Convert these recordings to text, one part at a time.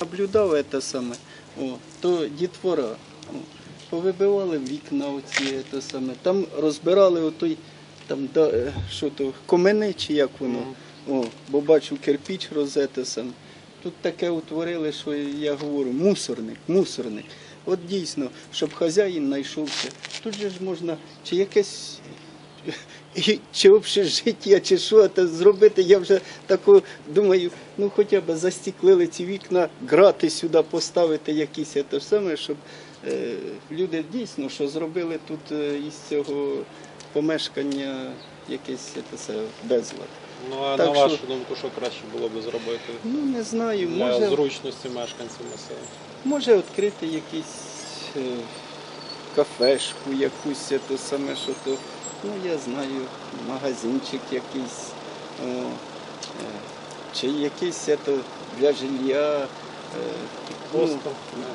Наблюдав це саме, о, то дітвора. О, повибивали вікна оці, це саме. Там розбирали отой, там, да, е, що то, комини чи як воно. О, бо бачу кирпіч розете саме. Тут таке утворили, що я говорю, мусорник, мусорник. От дійсно, щоб хазяїн знайшовся. Тут же ж можна чи якесь і чи общежиття, чи що це зробити. Я вже таку думаю, ну хоча б застіклили ці вікна, грати сюди поставити якісь те саме, щоб е, люди дійсно що зробили тут е, із цього помешкання якесь все, безлад. Ну а Так на що- вашу думку, що краще було би зробити Ну не знаю, для може, зручності мешканців населення? може відкрити якийсь е, кафешку, якусь те саме, що то, ну я знаю, магазинчик якийсь, о, е, чи якийсь це, для жилья. е, ну?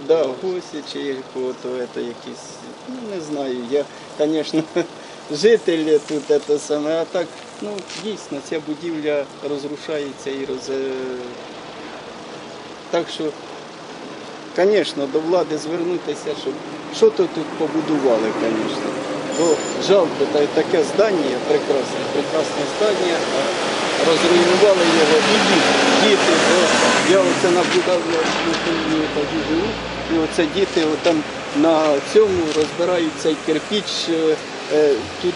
Да, гості чи якого-то это якісь, ну не знаю. Я, звісно, житель тут это саме, а так, ну дійсно, ця будівля розрушається і роз... е, Так що, звісно, до влади звернутися, щоб що то тут побудували, звісно. Бо жалко, та- таке здання, прекрасне, прекрасне здання, розруйнували його і діти. діти я оце наблюдав, я тоді живу, і оце діти там на цьому розбирають цей кирпіч. е, Тут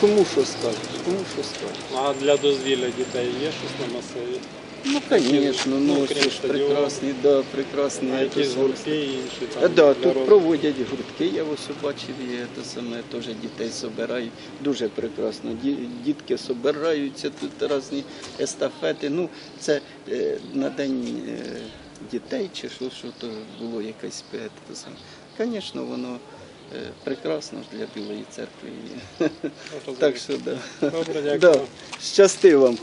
кому що скажуть, кому що скажуть. А для дозвілля дітей є щось на масиві? Ну, звісно, ну, стадіону. прекрасний, да, прекрасний. А якісь гуртки і інші там? да, тут розвитку? проводять гуртки, я ось бачив, і це саме теж дітей збирають. Дуже прекрасно. Ді- Дітки збираються, тут різні естафети. Ну, це е, на день е, дітей чи що, що то було якесь е, те саме. Звісно, воно е, прекрасно ж для Білої церкви. Ну, Так що, да. Добре, дякую. Да. Щасти вам.